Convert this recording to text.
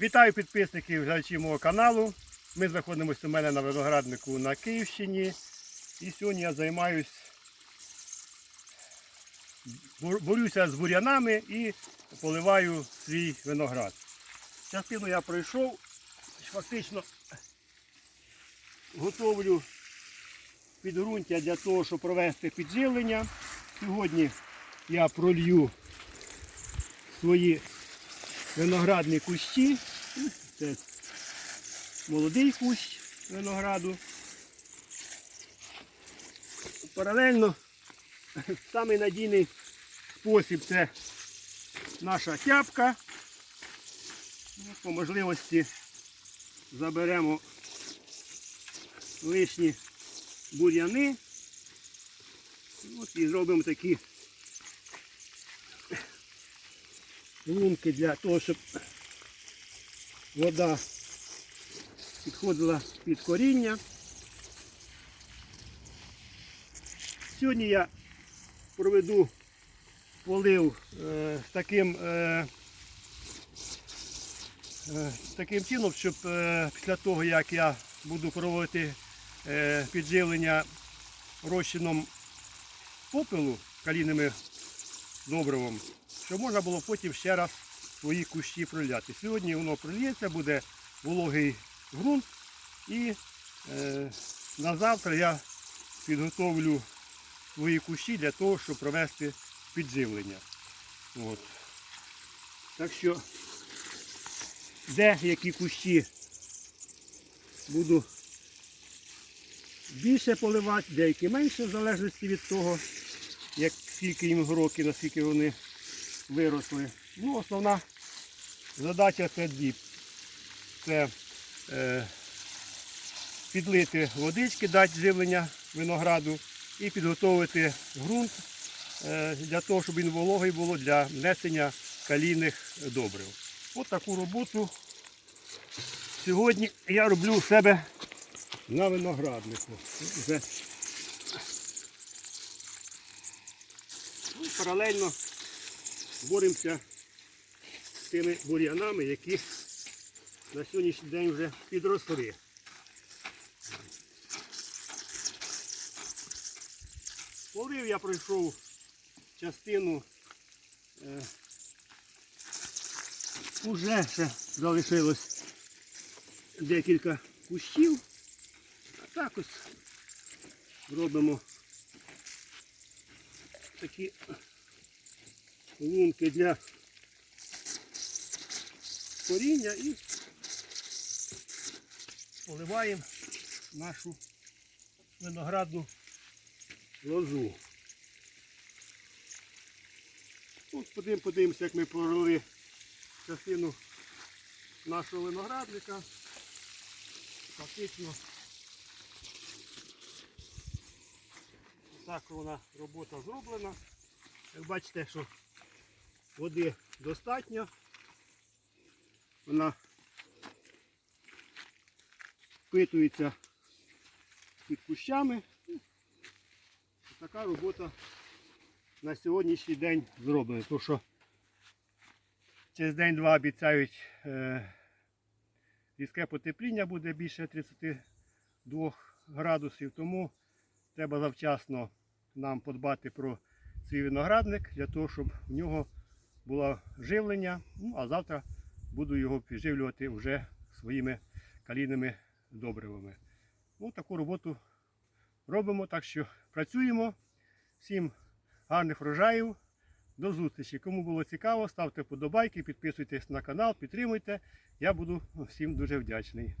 Вітаю підписників глядачів мого каналу. Ми знаходимося у мене на винограднику на Київщині. І сьогодні я займаюсь, борюся з бур'янами і поливаю свій виноград. Частину я пройшов, фактично готовлю підґрунтя для того, щоб провести підживлення. Сьогодні я пролью свої виноградні кущі. Це молодий кущ винограду. Паралельно самий надійний спосіб це наша тяпка. Ну, По можливості заберемо лишні бур'яни. І зробимо такі лунки для того, щоб вода підходила під коріння. Сьогодні я проведу полив е, таким, е, е, таким чином, щоб е, після того, як я буду проводити е, підживлення розчином попелу калійним добривом, щоб можна було потім ще раз свої кущі проляти. Сьогодні воно прольється, буде вологий ґрунт і е, на завтра я підготовлю свої кущі для того, щоб провести підживлення. От. Так що деякі кущі буду більше поливати, деякі менше, в залежності від того, як скільки їм років, наскільки вони виросли. Ну, основна задача це дві. Це е, підлити водички, дати живлення винограду і підготовити ґрунт е, для того, щоб він вологий було для внесення калійних добрив. От таку роботу сьогодні я роблю у себе на винограднику. Вже Ну, паралельно боремося тими бур'янами, які на сьогоднішній день вже підросли. Полив я пройшов частину, е, уже ще залишилось декілька кущів. А так ось робимо такі лунки для коріння і поливаємо нашу виноградну лозу. От подивимо, подивимося, як ми пролили частину нашого виноградника. Фактично так вона робота зроблена. Як бачите, що води достатньо. Вона впитується під кущами. Така робота на сьогоднішній день зроблена. Тому що через день-два обіцяють е, різке потепління буде більше 32 градусів, тому треба завчасно нам подбати про свій виноградник для того, щоб в нього було живлення. Ну, а завтра буду його підживлювати вже своїми калійними добривами. Ну, таку роботу робимо, так що працюємо. Всім гарних врожаїв. До зустрічі. Кому було цікаво, ставте вподобайки, підписуйтесь на канал, підтримуйте. Я буду всім дуже вдячний.